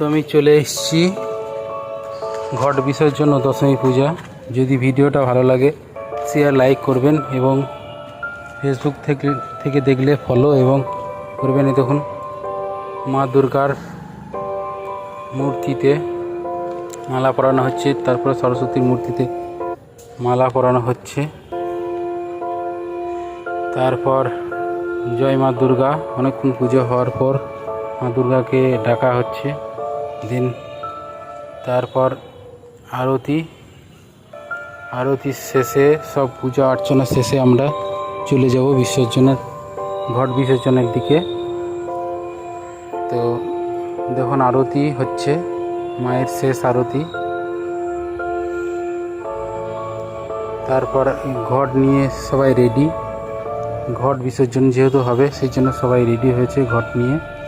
তো আমি চলে এসেছি ঘট বিসর্জন দশমী পূজা। যদি ভিডিওটা ভালো লাগে শেয়ার লাইক করবেন এবং ফেসবুক থেকে থেকে দেখলে ফলো এবং করবেন। দেখুন, মা দুর্গার মূর্তিতে মালা পরানো হচ্ছে, তারপরে সরস্বতীর মূর্তিতে মালা পরানো হচ্ছে। তারপর জয় মা দুর্গা, অনেকক্ষণ পুজো হওয়ার পর মা দুর্গাকে ডাকা হচ্ছে। দিন। তারপর আরতি। আরতি শেষে, সব পূজা অর্চনা শেষে আমরা চলে যাব বিসর্জনের, ঘট বিসর্জনের দিকে। তো দেখুন, আরতি হচ্ছে, মায়ের শেষ আরতি। তারপর ঘট নিয়ে সবাই রেডি ঘট বিসর্জন যেহেতু হবে, সেই জন্য সবাই রেডি হয়েছে ঘট নিয়ে।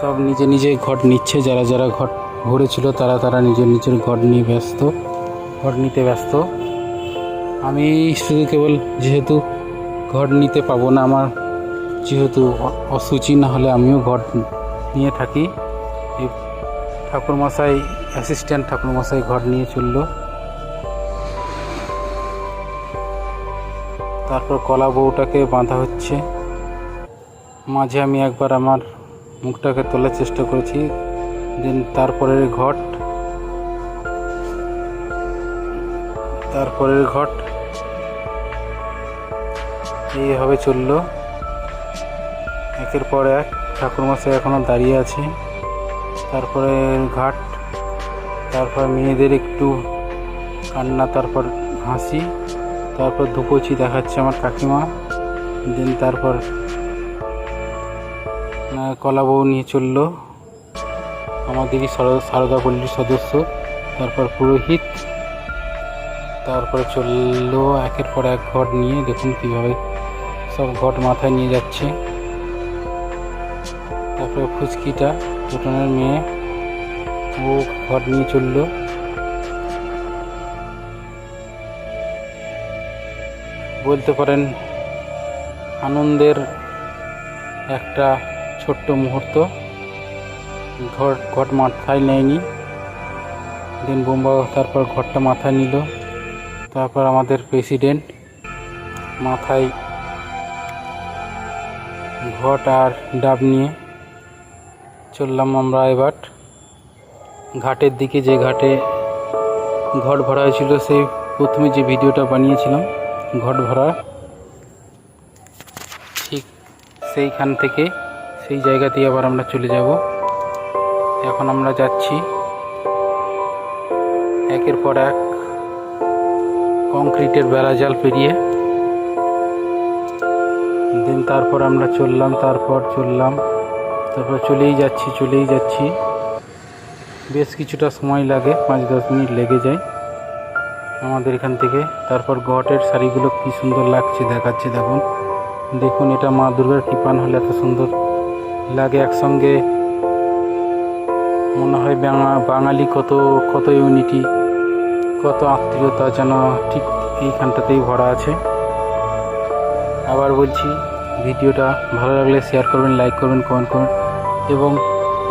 সব নিজে নিজে ঘট নিচ্ছে, যারা যারা ঘট ভরেছিল তারা তারা নিজের নিজের ঘট নিয়ে ব্যস্ত, ঘট নিতে ব্যস্ত। আমি শুধু কেবল যেহেতু ঘট নিতে পাবো না, আমার যেহেতু অসুচি, না হলে আমিও ঘট নিয়ে থাকি। ঠাকুরমশাই অ্যাসিস্ট্যান্ট ঠাকুরমশাই ঘট নিয়ে চলল। তারপর কলা বউটাকে বাঁধা হচ্ছে। মাঝে আমি একবার আমার মুখটাকে তোলার চেষ্টা করেছি। দেন তারপরের ঘট। তারপরের ঘট। এইভাবে চলল। একের পর এক ঠাকুরমশাই এখনও দাঁড়িয়ে আছে। তারপরে ঘাট। তারপর মেয়েদের একটু কান্না, তারপর হাসি। তারপর ধুপোচি দেখাচ্ছে আমার কাকিমা। দেন তারপর কলা বউ নিয়ে চলল। আমাদেরই সারদা পল্লীর সদস্য, তারপর পুরোহিত, তারপরে চলল একের পর এক ঘট নিয়ে। দেখুন কীভাবে সব ঘট মাথায় নিয়ে যাচ্ছে। তারপরে ফুচকিটা দুটনের মেয়ে, ও ঘট নিয়ে চলল। বলতে পারেন, আনন্দের একটা ছোট্ট মুহূর্ত। ঘট ঘট মাথায় নেয়নি। দিন বোম্বা তারপর ঘরটা মাথায় নিল। তারপর আমাদের প্রেসিডেন্ট মাথায় ঘট আর ডাব নিয়ে চললাম আমরা এবার। ঘাটের দিকে যে ঘাটে ঘট ভরা হয়েছিল সেই প্রথমে যে ভিডিওটা বানিয়েছিলাম ঘট ভরা, ঠিক সেইখান থেকে সেই জায়গাতেই আবার আমরা চলে যাব। এখন আমরা যাচ্ছি একের পর এক কংক্রিটের বেড়া জাল পেরিয়ে। দিন তারপর আমরা চললাম, তারপর চললাম, তারপর চলেই যাচ্ছি চলেই যাচ্ছি। বেশ কিছুটা সময় লাগে, পাঁচ দশ মিনিট লেগে যায় আমাদের এখান থেকে। তারপর ঘটের শাড়িগুলো কি সুন্দর লাগছে দেখাচ্ছে দেখুন। দেখুন এটা মা দুর্গার কৃপান হলে এত সুন্দর। লাগে একসঙ্গে। মনে হয় বাঙা, বাঙালি কত কত ইউনিটি কত আত্মীয়তা যেন ঠিক এইখানটাতেই ভরা আছে। আবার বলছি, ভিডিওটা ভালো লাগলে শেয়ার করবেন লাইক করবেন কমেন্ট করবেন এবং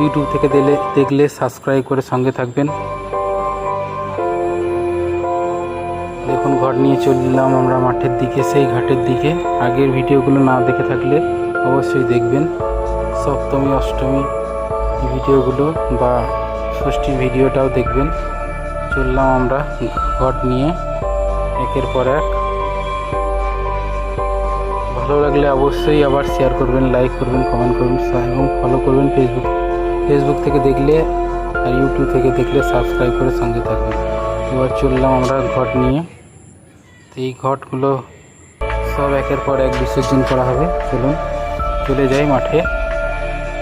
ইউটিউব থেকে দিলে, দেখলে সাবস্ক্রাইব করে সঙ্গে থাকবেন। দেখুন, ঘর নিয়ে চললাম আমরা মাঠের দিকে, সেই ঘাটের দিকে। আগের ভিডিওগুলো না দেখে থাকলে অবশ্যই দেখবেন। সপ্তমী, অষ্টমী ভিডিওগুলো বা ষষ্ঠীর ভিডিওটাও দেখবেন। চললাম আমরা ঘট নিয়ে, একের পর এক। ভালো লাগলে অবশ্যই আবার শেয়ার করবেন লাইক করবেন কমেন্ট করবেন এবং ফলো করবেন ফেসবুক ফেসবুক থেকে দেখলে আর ইউটিউব থেকে দেখলে সাবস্ক্রাইব করে সঙ্গে থাকবেন। এবার চললাম আমরা ঘট নিয়ে। তো এই ঘটগুলো সব একের পর এক বিসর্জন করা হবে। চলুন, চলে যাই মাঠে।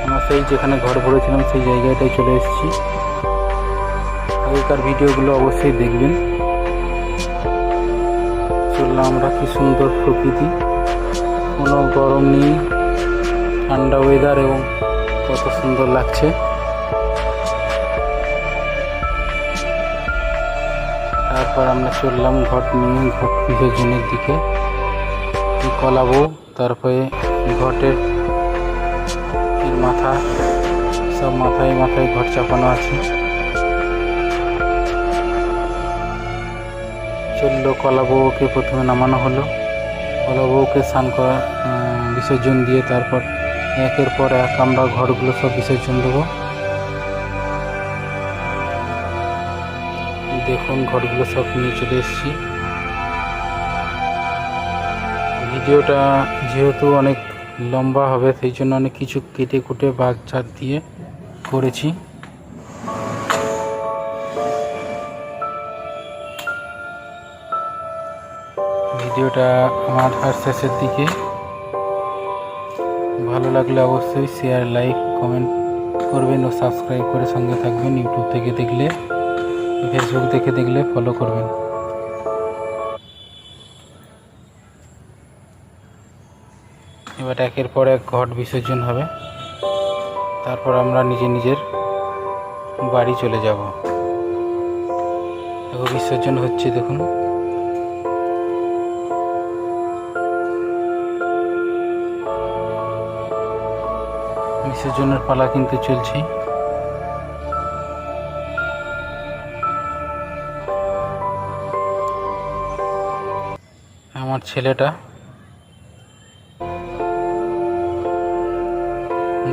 আমরা সেই যেখানে ঘর ভরেছিলাম সেই জায়গাটায় চলে এসেছি। আগেকার ভিডিওগুলো অবশ্যই দেখবেন। চললাম আমরা কি সুন্দর প্রকৃতি। কোনো গরম নেই, ঠান্ডা ওয়েদার এবং কত সুন্দর লাগছে। তারপর আমরা চললাম ঘট নিয়ে ঘট বিসর্জনের দিকে। কলাবো, তারপরে ঘটের মাথা, সব মাথায় মাথায় ঘর চাপানো আছে। চলল কলা বউকে প্রথমে নামানো হলো। কলা বউকে স্নান করা বিসর্জন দিয়ে তারপর একের পর এক আমরা ঘরগুলো সব বিসর্জন দেবো। দেখুন ঘরগুলো সব নিয়ে চলে এসেছি। ভিডিওটা যেহেতু অনেক লম্বা হবে, সেই জন্য অনেক কিছু কেটে কুটে বাঘ চার দিয়ে করেছি। ভিডিওটা আমার আর শেষের দিকে। ভালো লাগলে অবশ্যই শেয়ার লাইক কমেন্ট করবেন ও সাবস্ক্রাইব করে সঙ্গে থাকবেন ইউটিউব থেকে দেখলে ফেসবুক থেকে দেখলে ফলো করবেন। এবার একের পর এক ঘট বিসর্জন হবে। তারপর আমরা নিজে নিজের বাড়ি চলে যাব। দেখো বিসর্জন হচ্ছে, দেখুন। বিসর্জনের পালা কিন্তু চলছে। আমার ছেলেটা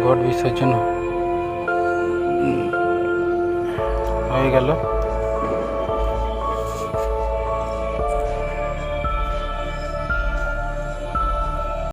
ঘট বিসর্জন। হয়ে গেল।